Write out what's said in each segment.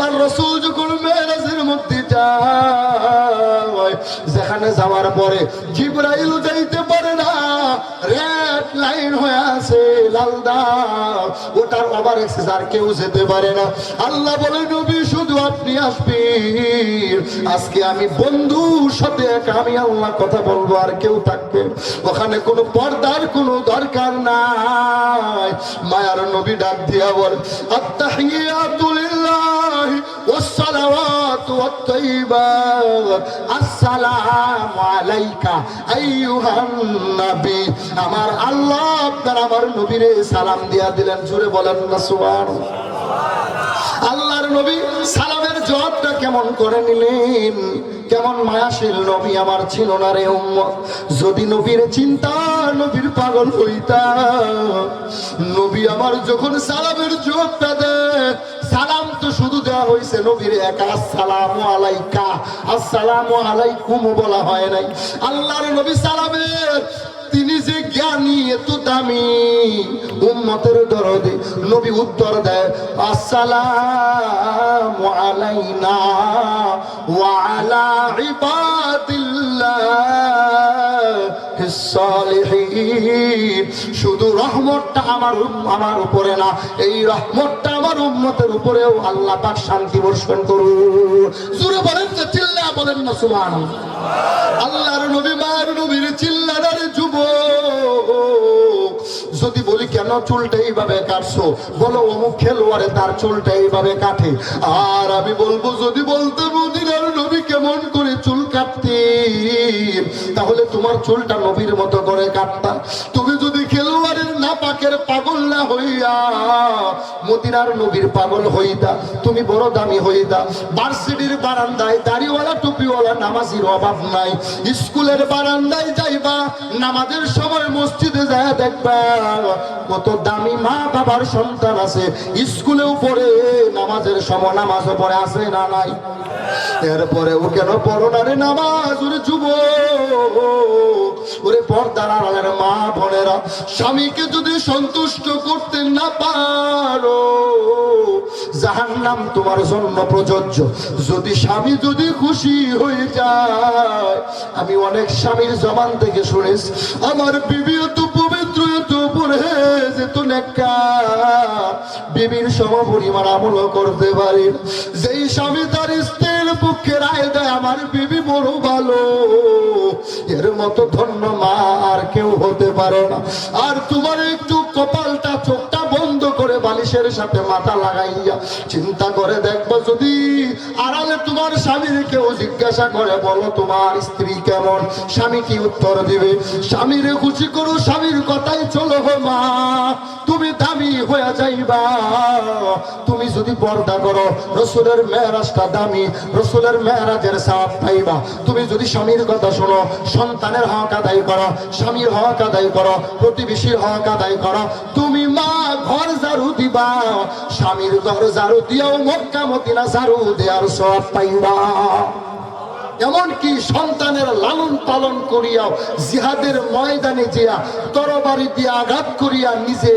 আল্লাহর রসুল যখন মেরাজের মধ্যে যায়, যেখানে যাওয়ার পরে জিব্রাইল যাইতে পারে না, রেড লাইন হয়ে আছে ওটার ওভার আর কেউ যেতে পারে না। আল্লাহ বলে, নবী আজকে আমি বন্ধুর সাথে আমি আল্লাহ কথা বলব, আর কেউ থাকবে ওখানে কোনো পর্দার কোনো দরকার নাই। মায়ার নবী ডাক দিয়া বল আমার আল্লাহ আপনার আমার নবীরে সালাম দিয়া দিলেন। জুড়ে বলেন না, সুবহানাল্লাহ। আল্লাহর নবী সালামের জবাবটা কেমন করে নিলেন? কেমন মায়াশীল নবী আমার ছিল না রে যদি নবীর চিন্তা নবীর পাগল হইতা, নবী আমার যখন সালামের জবাবটা দেয়, সালাম তো শুধু দেওয়া হয়েছে নবীর একা, আসসালামু আলাইকা। আসসালামু আলাইকুম বলা হয় নাই। আল্লাহর নবী সালামের তিনি যে জ্ঞানী, এত দামি। উম্মতের দরদে নবী উত্তর দেয়, আসসালামু আলাইনা ওয়া আলা সালিহিন। শুধু রহমতটা আমার আমার উপরে না, এই রহমতটা আমার উম্মতের উপরেও আল্লাহ পাক শান্তি বর্ষণ করুন। জোরে বলেন তো চিল্লা বলেন না, সুবহানাল্লাহ। আল্লাহর নবী মার নবীর চিল্লাদার যুব যদি বলি কেন চুলটা এইভাবে কাটছো? বলো, অমুক খেলোয়াড়ে তার চুলটা এইভাবে কাটে। আর আমি বলব, যদি বলতে মদিনার নবী কেমন করে চুল কাটতে তাহলে তোমার চুলটা নবীর মতো করে কাটতা। তুমি যদি না পাগল না হইয়া, মদিনার নবীর পাগল হইতা, তুমি বড় দামি হইতা। ভার্সিটির বারান্দায় দাড়িওয়ালা, টুপিওয়ালা, নামাজির অভাব নাই। স্কুলের বারান্দায় যাইবা, নামাজের সময় মসজিদে যায় দেখবা, কত দামি মা বাবার সন্তান আছে। স্কুলেও পড়ে, নামাজের সময় নামাজও পড়ে, আছে না নাই? এরপরে ও কেন পড়ো না রে নামাজ? ওরে যুব ওরে পর্দার আড়ালের মা বোনেরা, স্বামীকে যদি সন্তুষ্ট করতে না পারো জাহান নাম তোমার জন্য প্রযোজ্য। যদি স্বামী যদি খুশি হয়ে যায়, আমি অনেক স্বামীর জবান থেকে শুনেছি, আমার বিবি এত যেই স্ত্রীর পক্ষে রায় দেয়, আমার বিবি বড় ভালো। এর মতো ধন্য মা আর কেউ হতে পারে না। আর তোমার একটু কপালটা, চোখটা বালিশের সাথে মাথা লাগাইয়া চিন্তা করে দেখব যদি আড়ালে তোমার স্বামীর কেউ জিজ্ঞাসা করে, বলো তোমার স্ত্রী কেমন? স্বামী কি উত্তর দিবে? স্বামীর খুশি করো, স্বামীর কথাই চলো গো মা। তুমি দামি হয়ে যাইবা। তুমি যদি পর্দা করো, রসুলের মেয়েরাজটা দামি, রসুলের মেয়েরাজের সাপ পাইবা। তুমি যদি স্বামীর কথা শোনো, সন্তানের হক আদায় করো, স্বামীর হক আদায় করো, প্রতিবেশীর হক আদায় করো, তুমি মা, ঘর ঝাড়ু দিবা। স্বামীর দরজার দিয়েও মক্কা মদিনা জারু দেওয়ার সব পাইবা। এমনকি সন্তানের লালন পালন করিয়াও জিহাদের ময়দানে জিয়া তরবারি দিয়ে আঘাত করিয়া নিজে,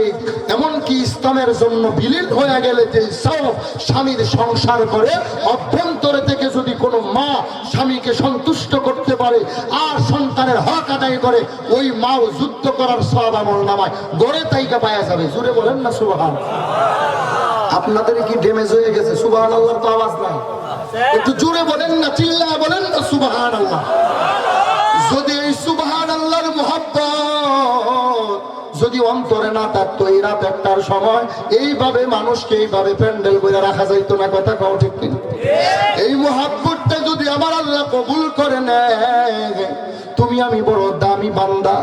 এমনকি ইসলামের জন্য বিলীন হয়ে গেলে যে সব স্বামীর সংসার করে, অভ্যন্তরে থেকে যদি কোনো মা স্বামীকে সন্তুষ্ট করতে পারে, আর সন্তানের হক আদায় করে, ওই মাও যুদ্ধ করার সব আমল নামায়। গড়ে তাইকা পায়া যাবে। জুড়ে বলেন না সুবাহান আপনাদের কি ড্যামেজ হয়ে গেছে? সুবাহান আল্লাহর তো আওয়াজ নাই। একটু জোরে বলেন না চিল্লা বলেন না সুবাহান আল্লাহ যদি এই সুবাহান আল্লাহর মোহাব্বত যদি অন্তরে না থাকতো এই রাত একটার সময় এইভাবে মানুষকে এইভাবে প্যান্ডেল করে রাখা যাইতো না কথা কাও ঠিক কিনা? এই মোহাব্বতটা যদি আমার আল্লাহ কবুল করে নেয় তুমি আমি বড় দামি বান্দা।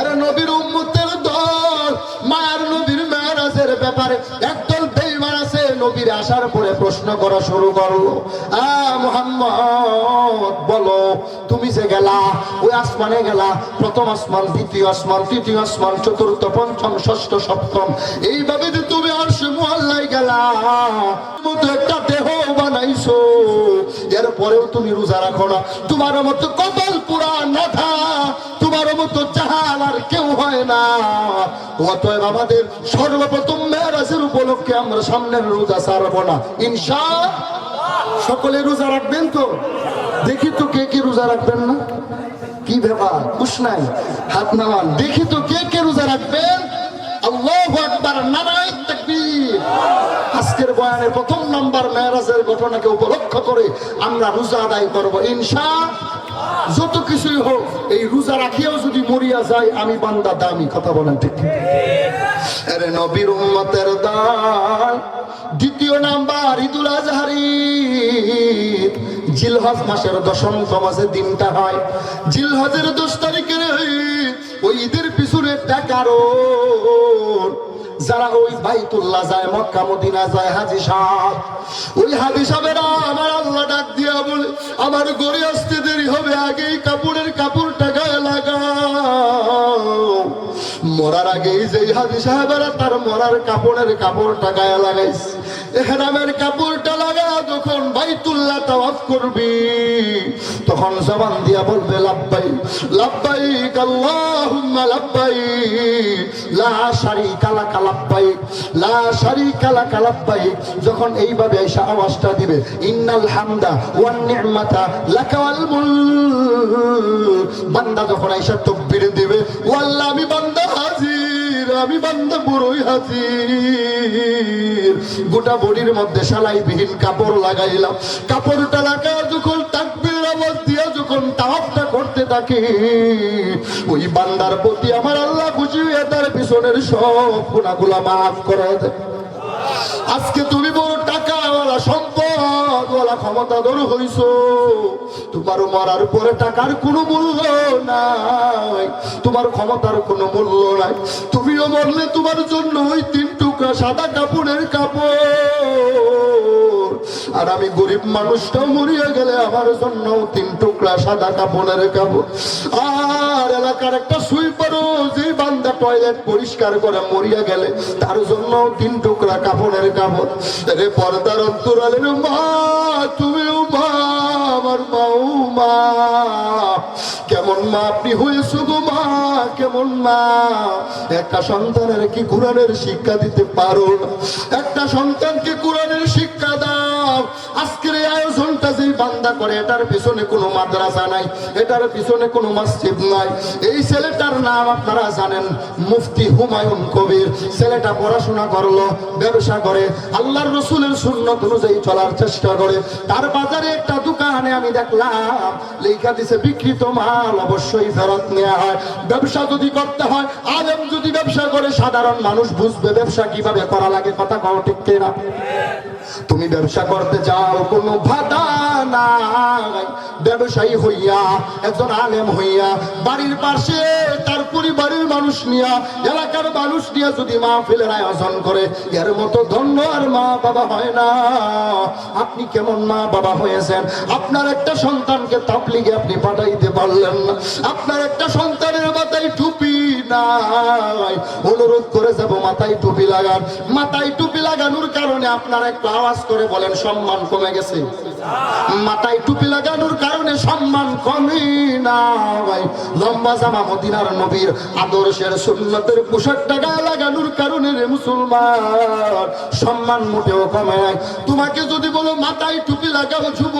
এর নবীর উম্মতের দল মায়ার নবীর মেয়ারাজের ব্যাপারে আছে নবীর আসার পরে প্রশ্ন করা শুরু করল মোহাম্মদ, বলো, তুমি যে গেলা, ওই আসমানে গেলা, প্রথম আসমান, দ্বিতীয় আসমান, তৃতীয় আসমান, চতুর্থ, পঞ্চম, ষষ্ঠ, সপ্তম, এইভাবে যে তুমি আর সে গেলা একটা দেহ বানাইছো, এরপরেও তুমি রোজা রাখো না, তোমার মতো কপাল পুরা নাথা চাহাল আর কেউ হয় না। অতএব আমাদের সর্বপ্রথম মেয়েরাজের উপলক্ষে আমরা সামনের রোজা সারবো না। ইনশা সকলে রোজা রাখবেন তো? দেখি তো কে কে রোজা রাখবেন না? কি ব্যাপার? খুশ নাই। হাত নামান। দেখি তো কে কে রোজা রাখবেন? আজকের বয়ানের প্রথম নাম্বার মেয়েরাজের ঘটনাকে উপলক্ষ করে আমরা রোজা আদায় করব। ইনশা যত কিছুই হোক, এই রোজা রাখিয়াও যদি মরিয়া যায়, আমি বান্দা দামি, কথা বলেন ঠিক আরে নবীর উম্মতের দান। দ্বিতীয় নাম্বার, ঈদুল আজহারি। জিলহজ মাসের দশম মাসে দিনটা হয়। জিলহজের দশ তারিখের ওই ঈদের পিছনে টাকারও যারা ওই বাইতুল্লাহ যায়, মক্কা, মদিনা যায়, হাজি সাহেব, ওই হাজি সাহেবেরা আমার আল্লাহ ডাক দিয়া বলে, আমার গড়ে আসতে দেরি হবে, আগেই কাপড়ের কাপড়টা গায়ে লাগাও। মরার আগেই যে হাজি সাহেবেরা তার মরার কাপড়ের কাপড়টা গায়ে লাগাইছে। এহরামের কাপড়টা লাগা যখন বাইতুল্লাহ তাওয়াফ করবি। তখন জবান দিয়া বলবে লাব্বাই লাব্বাই আল্লাহুম্মা লাব্বাই লা শারীকা লাকা লাব্বাই লা যখন এইভাবে এসে আওয়াজটা দিবে, ইন্নাল হামদা ওয়ান নি'মাতা লাকা ওয়াল বান্দা যখন এসে তাকবীর দিবে ও আল্লাহ আমি বান্দা হাজির, আমি বান্দা হাজির। গোটা বডির মধ্যে সালাই বিহীন কাপড় লাগাইলাম। কাপড়টা লাগা যখন তাকবীর আওয়াজ দিয়া যখন তাওয়াফটা করতে থাকে, ওই বান্দার প্রতি আমার আল্লাহ খুশি হয়ে তার পিছনের সব গুণাগুলা মাফ করে আজকে তুমি বড় টাকাওয়ালা ক্ষমতাধর হইছ। তোমার মরার পরে টাকার কোনো মূল্য নাই, তোমার ক্ষমতার কোনো মূল্য নাই। তুমিও মরলে তোমার জন্য ওই তিন টুকরা সাদা কাপড়ের কাপড়। আর আমি গরিব মানুষটাও মরিয়া গেলে আমার জন্য তিন টুকরা সাদা কাপড়ের কাপড়। আর এলাকার একটা সুইপারও যে বান্দা টয়লেট পরিষ্কার করে মরিয়া গেলে তার জন্য তিন টুকরা কাপড়ের কাপড়। রে পর্দার অন্তরালের মা তুমিও মা, আমার মাও মা। কেমন মা আপনি হয়েছো গো মা, কেমন মা? একটা সন্তানের কি কোরআনের শিক্ষা দিতে পারো না? একটা সন্তানকে কোরআনের শিক্ষা দাও। আজকের এই আয়োজনটা যে বান্দা করে, এটার পিছনে কোনো মাদ্রাসা নাই, এটার পিছনে কোনো মসজিদ নাই। এই ছেলেটার নাম আপনারা জানেন, মুফতি হুমায়ুন কবির। ছেলেটা পড়াশোনা করল, ব্যবসা করে, আল্লাহর রসুলের সুন্নত অনুযায়ী চলার চেষ্টা করে। তার বাজারে একটা দোকানে আমি দেখলাম, লেখা দিছে বিকৃত মাল অবশ্যই ফেরত নেওয়া হয়। ব্যবসা যদি করতে হয়, আলেম যদি ব্যবসা করে, সাধারণ মানুষ বুঝবে ব্যবসা কীভাবে করা লাগে, কথা কও ঠিক কিনা? তুমি ব্যবসা করতে যাও, কোনো ভাদা নাই। ব্যবসায়ী হইয়া, একজন আলেম হইয়া, বাড়ির পাশে তার পরিবারের মানুষ নিয়া, এলাকার মানুষ নিয়ে যদি মা ফেলের আয়োজন করে, এর মতো ধন্য আর মা বাবা হয় না। আপনি কেমন মা বাবা হয়েছেন? আপনার একটা সন্তানকে তাপলিগে আপনি পাঠাইতে পারলেন না। আপনার একটা সন্তানের মাথায় টুপি নাই। অনুরোধ করে যাব, মাথায় টুপি লাগান। মাথায় টুপি লাগানোর কারণে আপনার একটু আওয়াজ করে বলেন, সম্মান কমে গেছে। মাথায় টুপি লাগানোর কারণে সম্মান কমে লম্বা জামা মদিনার নবীর আদর্শের সুন্নতের পোশাকটা গায়ে লাগানোর কারণে রে মুসলমান, সম্মান মোটেও কমে নাই। তোমাকে যদি বলো, মাথায় টুপি লাগাও যুব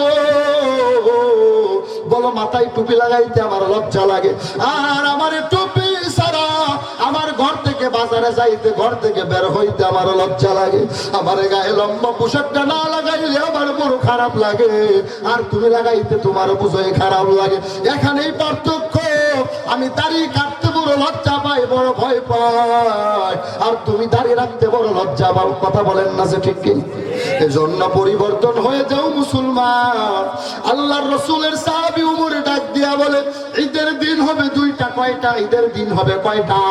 বলো, মাথায় টুপি লাগাইতে আমার লজ্জা লাগে। আর আমার টুপি আমার ঘর থেকে বাজারে যাইতে, ঘর থেকে বের হইতে আমার লজ্জা লাগে। আমার গায়ে লম্বা পোশাকটা না লাগাইলে আমার বড় খারাপ লাগে। আর তুমি লাগাইতে তোমার বুঝোই খারাপ লাগে। এখানেই পার্থক্য। আমি দাড়ি কাটতে বড় লজ্জা পাই, বড় ভয় পাই। আর তুমি দাঁড়িয়ে রাখতে বড় লজ্জা পাও, কথা বলেন না যে ঠিক কি? এজন্য পরিবর্তন হয়ে যাও মুসলমান। আল্লাহর রসুলের সাহাবি উমরে ডাক দিয়া বলে, ঈদের দিন হবে দুইটা কয়টা ঈদের দিন হবে? কয়টা?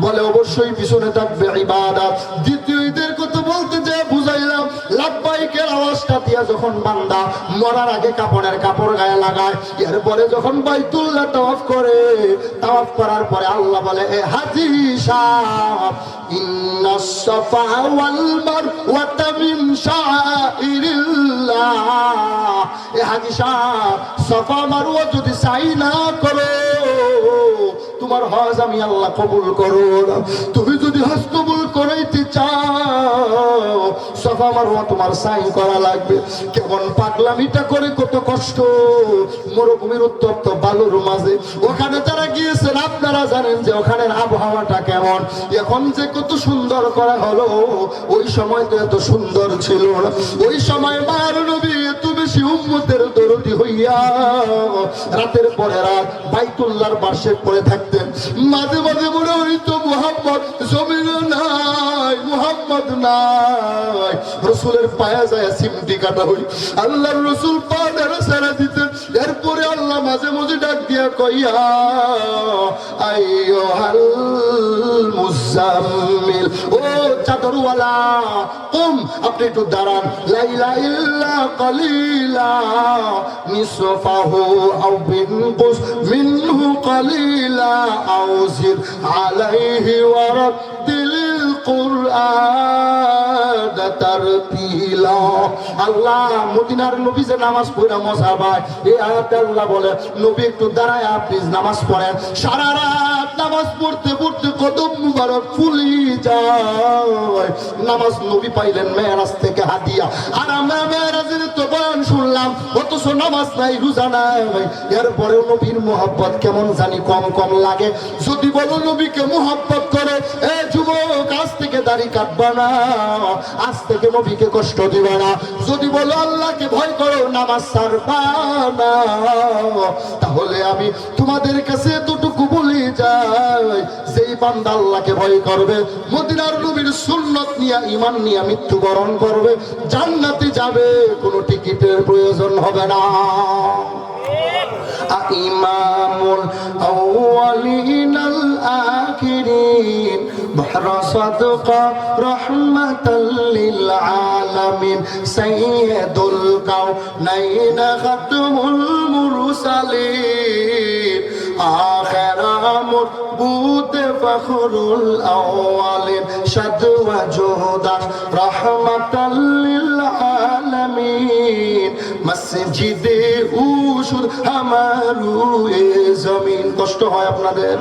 বলে অবশ্যই পিছনে থাকবে ইবাদত। দ্বিতীয় ঈদের কথা বলতে যে বুঝাইলাম লাভবাইকের আওয়াজটা দিয়া যখন বান্দা মরার আগে কাপড়ের কাপড় গায়ে লাগায়, এরপরে যখন বাইতুল্লাহ তাওয়াফ করে, তাওয়াফ করার পরে আল্লাহ বলে, এ হাজি সাহ এ হাজি সাহ সাফা যদি সাই না করো, তোমার হজ আমি আল্লাহ কবুল করো তুমি যদি হজ কবুল করাইতে চাও, সফা মারওয়া তোমার সাইন করা লাগবে। কেমন পাগলামিটা করে কত কষ্ট। মরুভূমির উত্তপ্ত বালুর মাঝে। ওখানে তারা গিয়েছেন, আপনারা জানেন যে ওখানের আবহাওয়াটা কেমন। এখন যে কত সুন্দর করা হলো, ওই সময় তো এত সুন্দর ছিল না। ওই সময় মার নবী এত বেশি উম্মতের দরদি হইয়া রাতের পরে রাত বাইতুল্লাহর বাসে পড়ে থাকতেন। মাঝে মাঝে মনে হইতো, মুহাম্মদ জমিনে নাই, মুহাম্মদ নাই। রসুলের পায়া যায় সিমটি কাটা হই। আল্লাহর রসুল পা সারা দিতেন। এরপরে আল্লাহ মাঝে মাঝে ডাক দিয়া কইয়া আইয়ো হাল মুজাম্মিল, ও চাদরওয়ালা, কুম, আপনি একটু দাঁড়ান। লাইলা ইল্লা কালিলা নিসফাহু আও বিনকুস মিনহু কালিলা আও জিদ আলাইহি ওয়ারাতিল তারতিলা আল্লাহ মদিনার নবী যে নামাজ এই আয়াতে আল্লাহ বলে, নবী একটু দাঁড়ায় আপনি নামাজ পড়েন। সারা রাত নামাজ পড়তে পড়তে মুবারক ফুলি যায়। নামাজ নবী পাইলেন মেয়েরাজ থেকে আর আমরা মেয়েরাজের তো বয়ান শুনলাম, অথচ নামাজ নাই, রোজা নাই। এরপরেও নবীর মোহাব্বত কেমন জানি কম কম লাগে। যদি বলো নবীকে মোহাব্বত করে, এ যুবক, আজ থেকে দাড়ি কাটবা না। আজ থেকে নবীকে কষ্ট দিবে না। যদি বলো আল্লাহকে ভয় করো, নামাজ সারবা তাহলে আমি তোমাদের কাছে এতটুকু বলি যাই সেই বান্দা আল্লাহকে ভয় করবে, মদিনার নবীর সুন্নত নিয়ে ইমান নিয়ে মৃত্যুবরণ করবে, জান্নাতে যাবে, কোনো টিকিটের প্রয়োজন হবে না। ইমামুল আউয়ালিনাল আখিরিন بحر صدق رحمة للعالمين سيد الكونين ختم المرسلين آخر مربوط فخر الأولين شد وجودا رحمة للعالمين মসজিদে উসুর আমারু এ জমিন। কষ্ট হয় আপনাদের?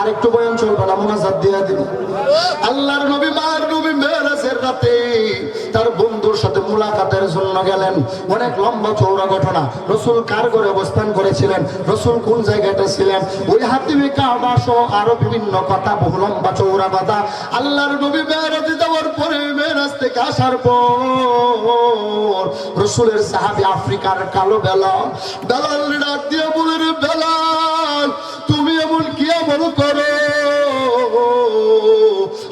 আরেকটু বয়ান চলবে না, মোনাজাত দিয়া দিন। আল্লাহর নবী, মার নবী মেরাজের রাতে তার বন্ধুর সাথে মুলাকাতের জন্য গেলেন। অনেক লম্বা চৌড়া ঘটনা। রসুল কার ঘরে অবস্থান করেছিলেন? রসুল কোন জায়গাটা ছিলেন? ওই হাতিমে কাবা সহ আরও বিভিন্ন কথা, বহু লম্বা চৌড়া কথা। আল্লাহর নবী মেরাজে যাওয়ার থেকে আসার পর রসুলের সাহাবি আফ্রিকার কালো বেলা, বেলাল ডাক দিয়ে বলে বেলাল, তুমি এমন কি এমন করো?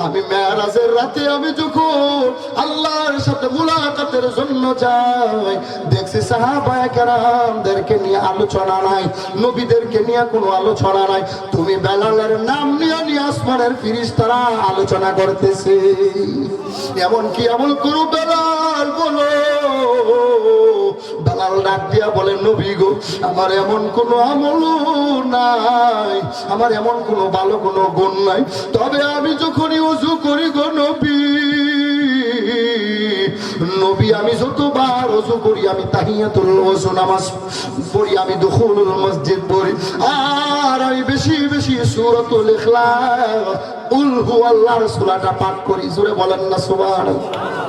আমি মেয়ারাজের রাতে আমি যখন আল্লাহর সাথে মুলাকাতের জন্য যাই, দেখছি সাহাবায়ে কেরামদেরকে নিয়ে আলোচনা নাই, নবীদেরকে নিয়ে কোনো আলোচনা নাই। তুমি বেলালের নাম নিয়ে নিয়ে আসমানের ফিরিস্তারা আলোচনা করতেছে। এমন কি আমল করো বেলাল, বলো। দালাল ডাক দিয়া বলে, নবী গো, আমার এমন কোনো আমল নাই, আমার এমন কোনো ভালো কোনো গুণ নাই। তবে আমি যখনই উজু করি গো নবী। নবী, আমি যতবার অজু করি, আমি তাহিয়াতুল ওযু নামাজ পড়ি, আমি দুখুলুল মসজিদ পড়ি। আর আমি বেশি বেশি সূরাতুল ইখলাস, উল হুয়াল্লাহর সূরাটা পাঠ করি। জোরে বলেন না, সুবহানাল্লাহ।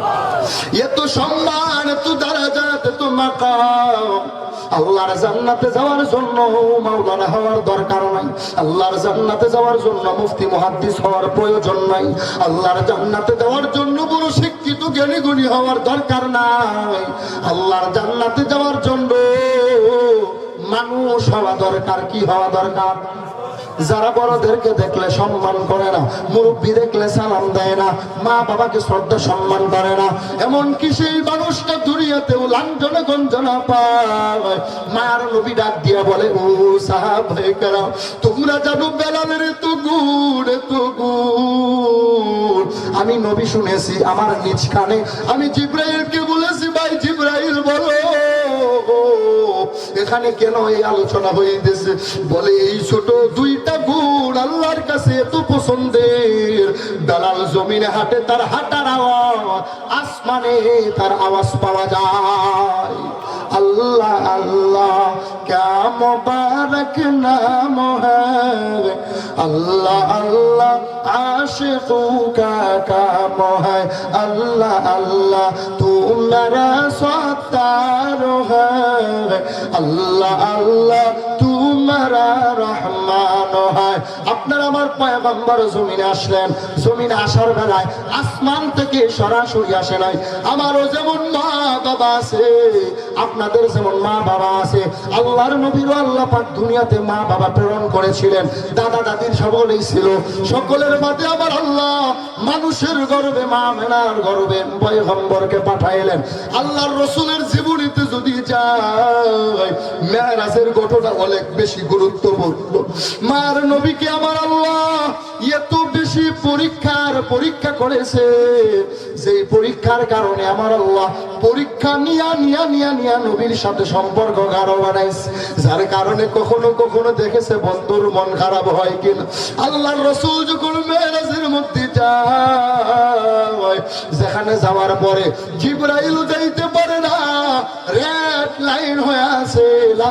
এত সম্মান এত দারাজাত এত মাকাম। আল্লাহর জান্নাতে যাওয়ার জন্য মাওলানা হওয়ার দরকার নাই। আল্লাহর জান্নাতে যাওয়ার জন্য মুফতি, মুহাদ্দিস হওয়ার প্রয়োজন নাই। আল্লাহর জান্নাতে যাওয়ার জন্য বড় শিক্ষিত, জ্ঞানী, গুণী হওয়ার দরকার নাই। আল্লাহর জান্নাতে যাওয়ার জন্য মানুষ হওয়া দরকার, কি হওয়া দরকার? যারা বড়দেরকে দেখলে সম্মান করে না, মুরব্বী দেখলে সালাম দেয় না, মা বাবাকে শ্রদ্ধা সম্মান করে না, এমনকি সেই মানুষটা দুনিয়াতেও লাঞ্ছনা গঞ্জনা পায়। মার নবী ডাক দিয়া বলে, ও সাহাব ভাইকারা তোমরা জানো বেলালের এত গুণ এত গুণ। আমি নবী শুনেছি আমার নিজ কানে, আমি জিব্রাইলকে বলেছি, ভাই জিব্রাইল বলো। এখানে কেন এই আলোচনা হইতেছে? বলে, এই ছোট দুইটা গুণ আল্লাহর কাছে এত পছন্দের। দালাল জমিনে হাটে তার হাটার আওয়াজ, আসমানে তার আওয়াজ পাওয়া যায়। আল্লাহ আল্লাহ, ক্যা মোবারক নাম হ্যাঁ আল্লাহ আল্লাহ আশিকু কা কাম হ্যাঁ আল্লাহ আল্লাহ তু মেরা সত্তার হ্যাঁ আল্লাহ আল্লাহ তু মেরা রহমান হ্যাঁ আপনারা আমার পয়গম্বর জমিনে আসলেন, জমিনে আসার বেলায় আসমান থেকে সরাসরি আসে নাই। আমারও যেমন মা বাবা আছে আপনার আপনাদের যেমন মা বাবা আছে, আল্লাহর নবীরও আল্লাহ পাক দুনিয়াতে মা বাবা প্রেরণ করেছিলেন। দাদা দাদির সকলেই ছিল। সকলের মাঝে আমার আল্লাহ মানুষের গর্বে, মা মেনার গর্বে পয়গম্বরকে পাঠাইলেন। আল্লাহর রসুলের জীবনীতে যদি যায়, মেয়ারাজের ঘটনা অনেক বেশি গুরুত্বপূর্ণ। মার নবীকে আমার আল্লাহ এত বেশি পরীক্ষার পরীক্ষা করেছে যে পরীক্ষার কারণে আমার আল্লাহ পরীক্ষা নিয়া নিয়া নিয়া নিয়া নবীর সাথে সম্পর্ক গাঢ় বানাইছে, যার কারণে কখনো কখনো দেখেছে বন্ধুর মন খারাপ হয় কিনা। আল্লাহর রসুল যখন মেয়েরাজের মধ্যে যায়, যেখানে যাওয়ার পরে জিব্রাইল যাইতে পারে না, রেড লাইন হয়ে আছে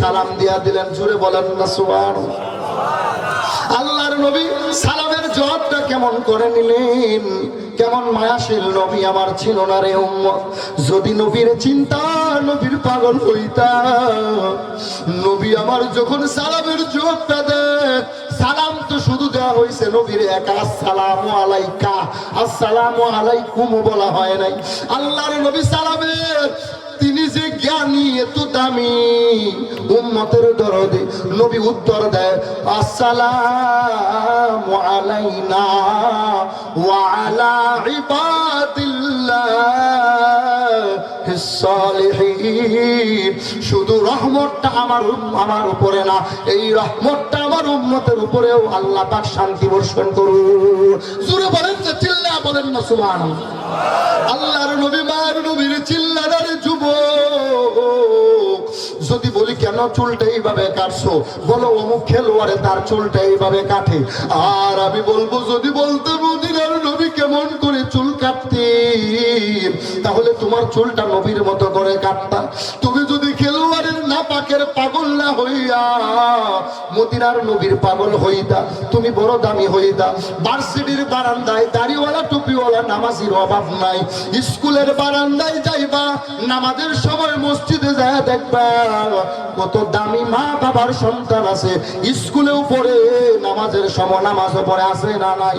সালাম দিয়া দিলেন, জুড়ে বলেন না সুবহান আল্লাহর নবী সালামের জবাবটা কেমন করে নিলেন? কেমন মায়াশীল নবী আমার ছিল না রে যদি নবীর চিন্তা নবীর পাগল হইতা, নবী আমার যখন সালামের জবাবটা দেয়, সালাম তো শুধু দেওয়া হয়েছে নবীর একা, আসসালামু আলাইকা। আসসালামু আলাইকুম বলা হয় নাই। আল্লাহর নবী সালামের তিনি যে জ্ঞানী, এত দামি। উম্মতের দরদে নবী উত্তর দেয়, আসসালাম আলাইনা ওয়া আলা ইবাদিল্লাহ। শুধু রহমতটা আমার আমার উপরে না, এই রহমতটা আমার উম্মতের উপরেও আল্লাহ পাক শান্তি বর্ষণ করুন। বলেন যে চিল্লা, বলেন না সুমান আল্লাহর নবী মার নবীর চিল্লার যুব যদি বলি, কেন চুলটা এইভাবে কাটছো? বলো, অমুক খেলোয়াড়ে তার চুলটা এইভাবে কাটে। আর আমি বলব, যদি বলতে মদিনার নবী কেমন করে চুল কাটতে তাহলে তোমার চুলটা নবীর মতো করে কাটতা। তুমি যদি না পাকের পাগল না হইয়া, মদিনার নবীর পাগল হইতা, তুমি বড় দামি হইতা। ভার্সিটির বারান্দায় দাড়িওয়ালা, টুপিওয়ালা, নামাজির অভাব নাই। স্কুলের বারান্দায় যাইবা, নামাজের সময় মসজিদে যায় দেখবা, কত দামি মা বাবার সন্তান আছে। স্কুলেও পড়ে, নামাজের সময় নামাজও পড়ে, আছে না নাই?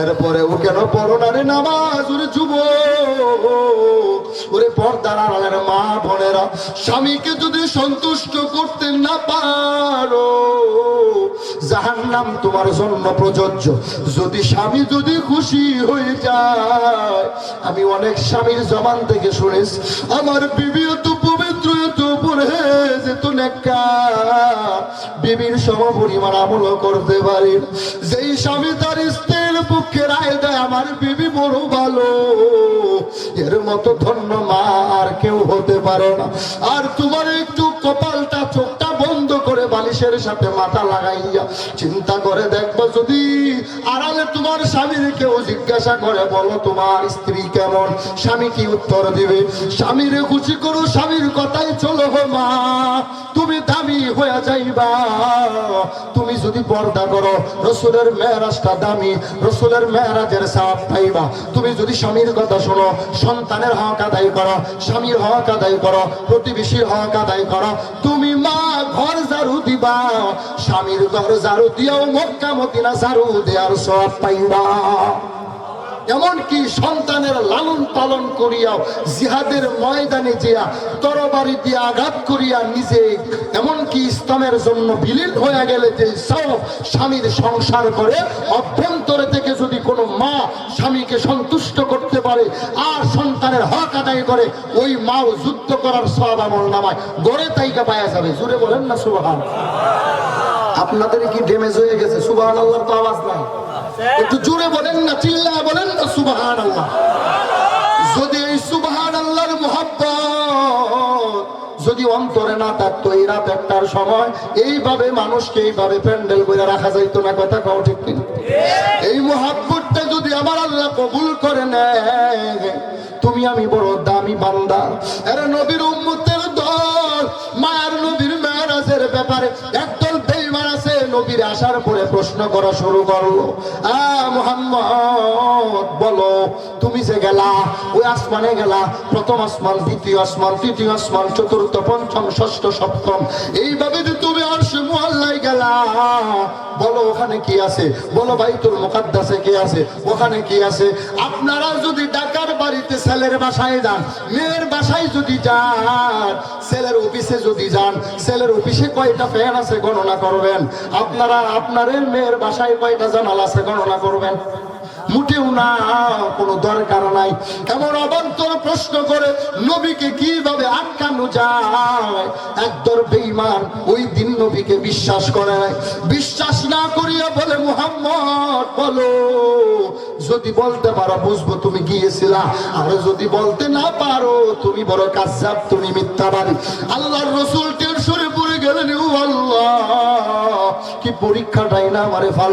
এরপরে ও কেন পড়ো না রে নামাজ? ওরে যুব ওরে পর্দার আড়ালের মা বোনেরা, স্বামীকে যদি সন্তুষ্ট করতে না পারো জাহান নাম তোমার জন্য প্রযোজ্য। যদি স্বামী যদি খুশি হয়ে যায়, আমি অনেক স্বামীর জবান থেকে শুনেছি, আমার বিবি এত পবিত্র নেকা বিবির সম পরিমাণ আমল করতে পারি। যেই স্বামী তার স্ত্রীর পক্ষে রায় দেয়, আমার বিবি বড় ভালো। এর মতো ধন্য মা আর কেউ হতে পারে না। আর তোমার একটু বন্ধ বালিশের সাথে মাথা লাগাইয়া চিন্তা করে দেখব যদি। আড়ালে তোমার স্বামীর কেউ জিজ্ঞাসা করে বলো, তোমার স্ত্রী কেমন? স্বামী কি উত্তর দিবে? স্বামীরে খুশি করো, স্বামীর কথাই চলো হো মা। তুমি দামি হয়ে যাইবা। তুমি যদি পর্দা করো, রসুলের মেয়েরাজটা দামি, রসুলের মেয়েরাজের সাপ পাইবা। তুমি যদি স্বামীর কথা শোনো, সন্তানের হক আদায় করো, স্বামীর হক আদায় করো, প্রতিবেশীর হক আদায় করো, তুমি মা ঘর ঝাড়ু দিবা। স্বামীর দরজার দিয়াও মক্কা মদিনা ঝাড়ু দেওয়ার সব পাইবা। এমনকি সন্তানের লালন পালন করিয়াও জিহাদের ময়দানে যেয়া তরবারি দিয়ে আঘাত করিয়া নিজে, এমনকি ইসলামের জন্য বিলীন হয়ে গেলে যে সব স্বামীর সংসার করে অভ্যন্তরে থেকে যদি কোনো মা স্বামীকে সন্তুষ্ট করতে পারে আর সন্তানের হক আদায় করে, ওই মাও যুদ্ধ করার সব আমল নামায়। গড়ে তাইকা পায়া যাবে। জুড়ে বলেন না সুবহান আপনাদের কি ড্যামেজ হয়ে গেছে? সুবহান আল্লাহর তো আওয়াজ নাই। একটু জোরে বলেন না চিল্লা বলেন না সুবহান আল্লাহ যদি এই সুবহান আল্লাহর মোহাব্বত যদি অন্তরে না থাকতো এই রাত একটার সময় এইভাবে মানুষকে এইভাবে প্যান্ডেল করে রাখা যাইতো না কথা কাও ঠিক কিনা? এই মোহাব্বতটা যদি আমার আল্লাহ কবুল করে নেয় তুমি আমি বড় দামি বান্দা। এরা নবীর উম্মতের দল মায়ার নবীর মেয়ারাজের ব্যাপারে আছে নবীর আসার পরে প্রশ্ন করা শুরু করল। বলো, তুমি যে গেলা, ওই আসমানে গেলা, প্রথম আসমান, দ্বিতীয় আসমান, তৃতীয় আসমান, চতুর্থ, পঞ্চম, ষষ্ঠ, সপ্তম, এইভাবে যে তুমি আরশে মুআল্লায় গেলা। বলো, ওখানে কি আছে? বলো ভাই তোর মুকাদ্দাসে কি আছে? ওখানে কি আছে? আপনারা যদি ডাকার বাড়িতে ছেলের বাসায় যান, মেয়ের বাসায় যদি যান, ছেলের অফিসে যদি যান, ছেলের অফিসে কয়টা ফ্যান আছে গণনা করবেন? আপনারা আপনার মেয়ের বাসায় কয়টা জানাল আছে গণনা করবেন? মুটেও না কোনো দরকার নাই। এমন অবান্তর প্রশ্ন করে, নবীকে কীভাবে আটকানো যায়? একদর বেঈমান ওই দিন নবীকে বিশ্বাস করে নাই। বিশ্বাস না করিয়া বলে, মুহাম্মদ, বলো। যদি বলতে পারো, বুঝব তুমি গিয়েছিলা। আর যদি বলতে না পারো, তুমি বড় কাজাব তুমি মিথ্যাবাদী। আল্লাহর রসুল টেনশনে পড়ে গেলেন, ও আল্লাহ, কি পরীক্ষাটাই না আমারে